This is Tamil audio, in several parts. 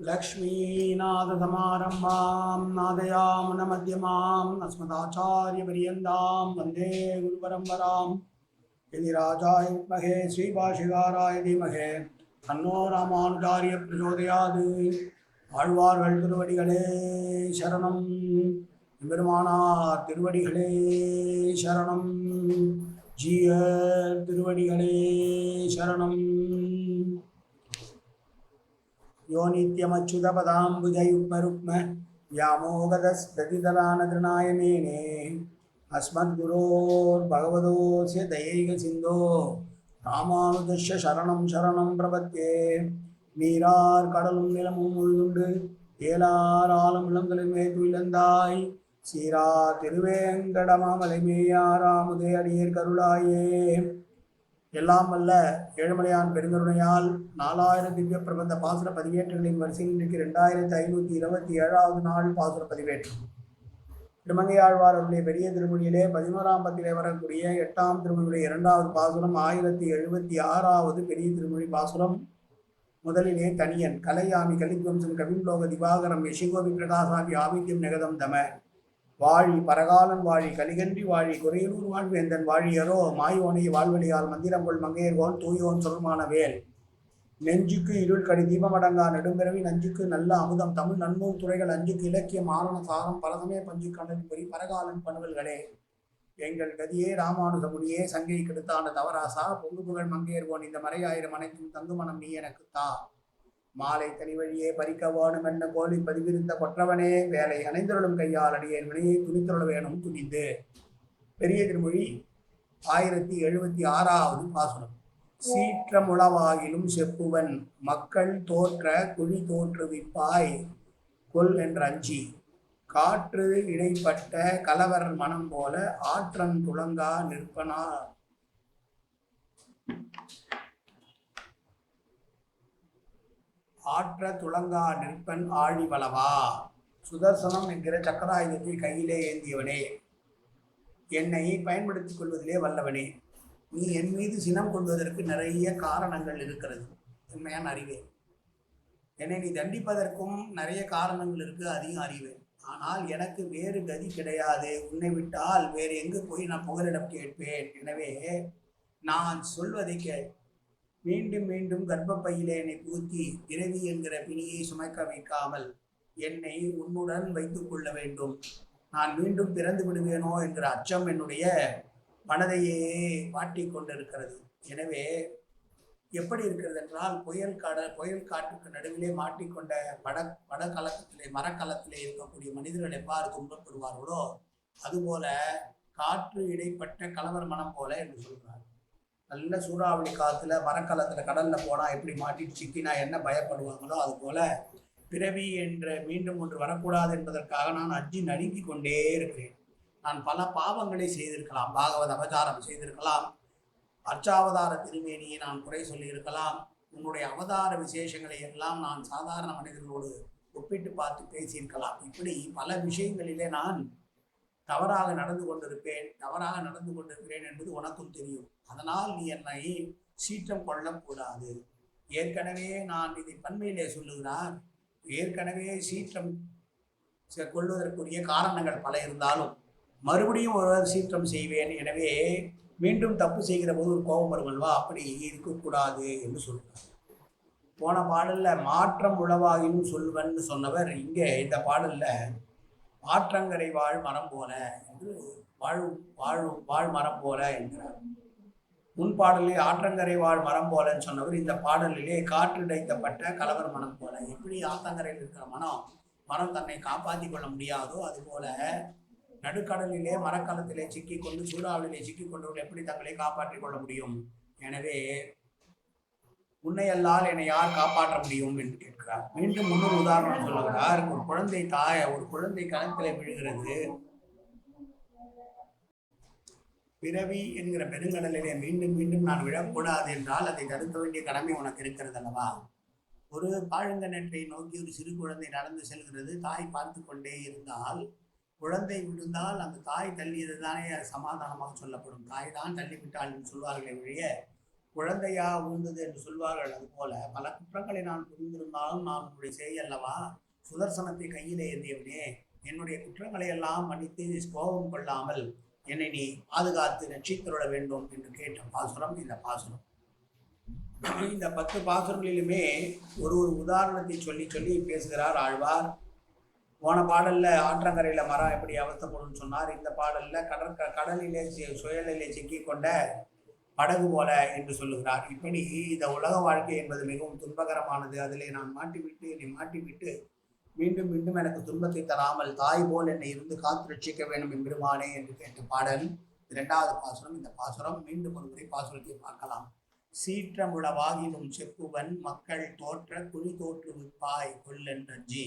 लक्ष्मीनाथसमारम्भां नादयामुनमध्यमाम् अस्मदाचार्यपर्यन्तां वन्दे गुरुपरम्परां यदि राजाय विद्महे श्रीभाषिकाराय धीमहे தன்னோ ராமானுஜாரிய பிரச்சோதயாது ஆழ்வார்கள் திருவடிகளே சரணம் பெருமானார் திருவடிகளே சரணம் ஜீய திருவடிகளே சரணம் யோ நித்யமச்சுதபதாம்புஜயுக்மருக்ம व्यामोगदस्तदितरानतृणाय मेने अस्मद्गुरोर्भगवतोऽस्य दयैकसिन्धो ராமானுஜஸ்ய சரணம் சரணம் பிரபத்தே நீரார் கடலும் நிலமும் உழுதுண்டு ஏலார் ஆலம் இளங்கலுமே துயிலந்தாய் சீரா திருவேங்கடமாமலை மேயாராமுதே அடியேர் கருளாயே எல்லாம் வல்ல ஏழுமலையான் பெருங்கருணையால் நாலாயிரம் திவ்ய பிரபந்த பாசுர பதிவேற்றுகளின் வரிசையில் இன்றைக்கு ரெண்டாயிரத்தி ஐநூற்றி இருபத்தி ஏழாவது நாள் பாசுர பதிவேற்று திருமங்கையாழ்வார் அவருடைய பெரிய திருமொழியிலே பதினோராம் பத்திலே வரக்கூடிய எட்டாம் திருமொழியுடைய இரண்டாவது பாசுரம் ஆயிரத்தி எழுபத்தி ஆறாவது பெரிய திருமொழி பாசுரம். முதலிலே தனியன் கலையாமி கலித்வம்சம் கவிம்லோக திவாகரம் யசிகோபி பிரகாசாமி ஆவித்யம் நெகதம் தம. வாழி பரகாலன் வாழி கலிகன்றி வாழி குறையலூர் வாழ்வேந்தன் வாழியரோ மாயோனை வாழ்வழியால் மந்திரங்கொள் மங்கையர்கோன் தூயோன் சொல்மான வேல். நெஞ்சுக்கு இருள் கடி தீபமடங்கா நெடும்பிறவி நஞ்சுக்கு நல்ல அமுதம். தமிழ் நன்மூல் துறைகள் அஞ்சுக்கு இலக்கியம் ஆரண சாரம். பலதமே பஞ்சு கண்ணன் பொறி பரகாலன் பணுவல்களே. எங்கள் கதியே ராமானுஜமுடியே சங்கை கெடுத்தான தவராசா. பொங்கு புகழ் மங்கையர்கோன் இந்த மறையாயிரம் அனைத்தும் தங்குமணம் நீ எனக்கு தா மாலை தனி வழியே பறிக்க வேணும் என்ன கோழி பதிவிருந்த கொற்றவனே வேலை அணைந்தருளும் கையால் அடியேன் வினையை துணித்தருள வேணும் துணிந்து. பெரிய திருமொழி ஆயிரத்தி எழுபத்தி ஆறாவது பாசுரம். சீற்றமுளவாகிலும் செப்புவன் மக்கள் தோற்ற குழி தோற்றுவிப்பாய் கொல் என்ற அஞ்சி. காற்று இடைப்பட்ட கலவர் மனம் போல ஆற்றன் துளங்கா நிற்பனா ஆற்ற துளங்கா நிற்பன் ஆழி வளவா. சுதர்சனம் என்கிற சக்கராயுதத்தை கையிலே ஏந்தியவனே. என்னை பயன்படுத்திக் கொள்வதிலே வல்லவனே. நீ என் மீது சினம் கொள்வதற்கு நிறைய காரணங்கள் இருக்கிறது. உண்மையான அறிவே. என்னை நீ தண்டிப்பதற்கும் நிறைய காரணங்கள் இருக்கு அதையும் அறிவேன் ஆனால் எனக்கு வேறு கதி கிடையாது. உன்னை விட்டால் வேறு எங்கு போய் நான் புகலிடம் கேட்பேன். எனவே நான் சொல்வதை கேள். மீண்டும் மீண்டும் கர்ப்பப்பையிலே என்னை பூத்தி பிறவி என்கிற பிணியை சுமக்க வைக்காமல் என்னை உன்னுடன் வைத்துக் கொள்ள வேண்டும். நான் மீண்டும் பிறந்து விடுவேனோ என்கிற அச்சம் என்னுடைய மனதையே வாட்டி கொண்டிருக்கிறது. எனவே எப்படி இருக்கிறது என்றால் புயல் காட புயல் காட்டுக்கு நடுவிலே மாட்டிக்கொண்ட பட படக்கலத்திலே மரக்கலத்திலே இருக்கக்கூடிய மனிதர்கள் எவ்வாறு துன்பப்படுவார்களோ? அதுபோல காற்று இடைப்பட்ட கலவர் மனம் போல என்று சொல்கிறார் நல்ல சூறாவளி காற்றுல மரக்கலத்துல கடல்ல போனா எப்படி மாட்டிட்டு சிக்கினா என்ன பயப்படுவாங்களோ அது போல பிறவி என்ற மீண்டும் ஒன்று வரக்கூடாது என்பதற்காக நான் அஜி நடுங்கி கொண்டே இருக்கிறேன். நான் பல பாவங்களை செய்திருக்கலாம். பாகவத அவதாரம் செய்திருக்கலாம். அர்ச்சாவதார திருமேனியை நான் குறை சொல்லியிருக்கலாம். உன்னுடைய அவதார விசேஷங்களை எல்லாம் நான் சாதாரண மனிதர்களோடு ஒப்பிட்டு பார்த்து பேசியிருக்கலாம். இப்படி பல விஷயங்களிலே நான் தவறாக நடந்து கொண்டிருப்பேன் தவறாக நடந்து கொண்டிருக்கிறேன் என்பது உனக்கும் தெரியும். அதனால் நீ என்னை சீற்றம் கொள்ளக்கூடாது. ஏற்கனவே நான் இதை பன்மையிலே சொல்லுகிறார். ஏற்கனவே சீற்றம் செ- கொள்வதற்குரிய காரணங்கள் பல இருந்தாலும் மறுபடியும் ஒருவர் சீற்றம் செய்வேன். எனவே மீண்டும் தப்பு செய்கிற போது ஒரு கோபம் வருமல்வா அப்படி இருக்கக்கூடாது என்று சொல்கிறார். போன பாடலில் மாற்றம் உளவாகினும் சொல்வன்னு சொன்னவர் இங்கே இந்த பாடலில் ஆற்றங்கரை வாழ் மரம் போல என்று வாழ் வாழும் வாழ் மரம் போல என்கிறார். முன்பாடலில் ஆற்றங்கரை வாழ் மரம் போலன்னு சொன்னவர் இந்த பாடலிலே காற்றிடைக்கப்பட்ட கலவர் மனம் போல. எப்படி ஆத்தங்கரையில் இருக்கிற மனம் மரம் தன்னை காப்பாற்றிக் கொள்ள முடியாதோ அதுபோல நடுக்கடலிலே மரக்கலத்திலே சிக்கிக்கொண்டு கொண்டு சிக்கிக்கொண்டவர்கள் கொண்டவர்கள் எப்படி தங்களை காப்பாற்றிக் கொள்ள முடியும்? எனவே உன்னையல்லால் என்னை யார் காப்பாற்ற முடியும் என்று கேட்கிறார். மீண்டும் இன்னொரு உதாரணம் சொல்லுகிறார். ஒரு குழந்தை தாய ஒரு குழந்தை கணக்கில் விழுகிறது. பிறவி என்கிற பெருங்கடலிலே மீண்டும் மீண்டும் நான் விழக்கூடாது என்றால் அதை தடுக்க வேண்டிய கடமை உனக்கு இருக்கிறது அல்லவா? ஒரு பாழுங்கனற்றை நோக்கி ஒரு சிறு குழந்தை நடந்து செல்கிறது. தாய் பார்த்து கொண்டே இருந்தால் குழந்தை விழுந்தால் அந்த தாய் தள்ளியது தானே சமாதானமாக சொல்லப்படும். தாய் தான் தள்ளிவிட்டாள் என்று சொல்வார்களே ஒழிய குழந்தையா விழுந்தது என்று சொல்வார்கள் அதுபோல பல. குற்றங்களை நான் புரிந்திருந்தாலும் நான் உன்னுடைய செய் அல்லவா? சுதர்சனத்தை கையிலே ஏந்தியவனே என்னுடைய குற்றங்களை எல்லாம் மன்னித்து கோபம் கொள்ளாமல் என்னை நீ பாதுகாத்து ரட்சித்தருள வேண்டும் என்று கேட்ட பாசுரம் இந்த பாசுரம். இந்த பத்து பாசுரங்களிலுமே ஒரு ஒரு உதாரணத்தை சொல்லி சொல்லி பேசுகிறார் ஆழ்வார். போன பாடல்ல ஆற்றங்கரையில் மரம் எப்படி அவஸ்தப்படும் சொன்னார். இந்த பாடல்ல கடற்க கடலிலே சுயலிலே சுழலிலே சிக்கிக் கொண்ட படகு போல என்று சொல்லுகிறார். இப்படி இந்த உலக வாழ்க்கை என்பது மிகவும் துன்பகரமானது. அதிலே நான் மாட்டிவிட்டு என்னை மாட்டிவிட்டு மீண்டும் மீண்டும் எனக்கு துன்பத்தை தராமல் தாய் போல் என்னை இருந்து காத்து ரட்சிக்க வேண்டும் எம்பெருமானே என்று கேட்ட பாடல். இரண்டாவது பாசுரம். இந்த பாசுரம் மீண்டும் ஒரு முறை பாசுரத்தை பார்க்கலாம். சீற்றமுடவாகினும் செப்புவன் மக்கள் தோற்ற குழி தோற்று விற்பாய் கொல்லென்றஞ்சி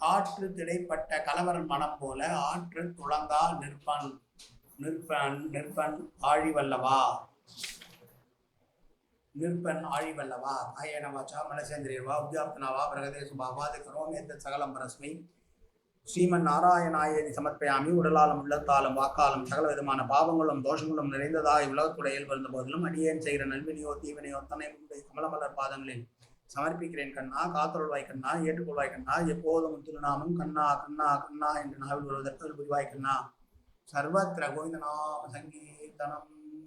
காற்று திடைப்பட்ட கலவரன் மனம் போல ஆற்று துளங்கா நிற்பன் நிற்பன் நிற்பன் ஆழிவல்லவா. நிற்பன் ஆழிவல்லவா ஆயனவாச்சா வாச்சா மனசேந்திரியர்வா உத்யாப்தனாவா பிரகதேசுபாவா அது எந்த சகலம் பரஸ்மை ஸ்ரீமன் நாராயணாயதி சமர்ப்பயாமி உடலாலும் உள்ளத்தாலும் வாக்காலும் சகல விதமான பாவங்களும் தோஷங்களும் நிறைந்ததாக உலகத்துடைய இயல்பிருந்த போதிலும் அடியேன் செய்கிற நல்வினையோ தீவினையோ தன்னை கமலமலர் பாதங்களில் சமர்ப்பிக்கிறேன் கண்ணா காத்தருள்வாய் கண்ணா ஏற்றுக்கொள்வாய் கண்ணா எப்போதும் திருநாமம் கண்ணா கண்ணா கண்ணா என்று நாவில் வருவதற்கு புரிவாய் கண்ணா. சர்வத்திர கோவிந்தநாம சங்கீர்த்தனம்.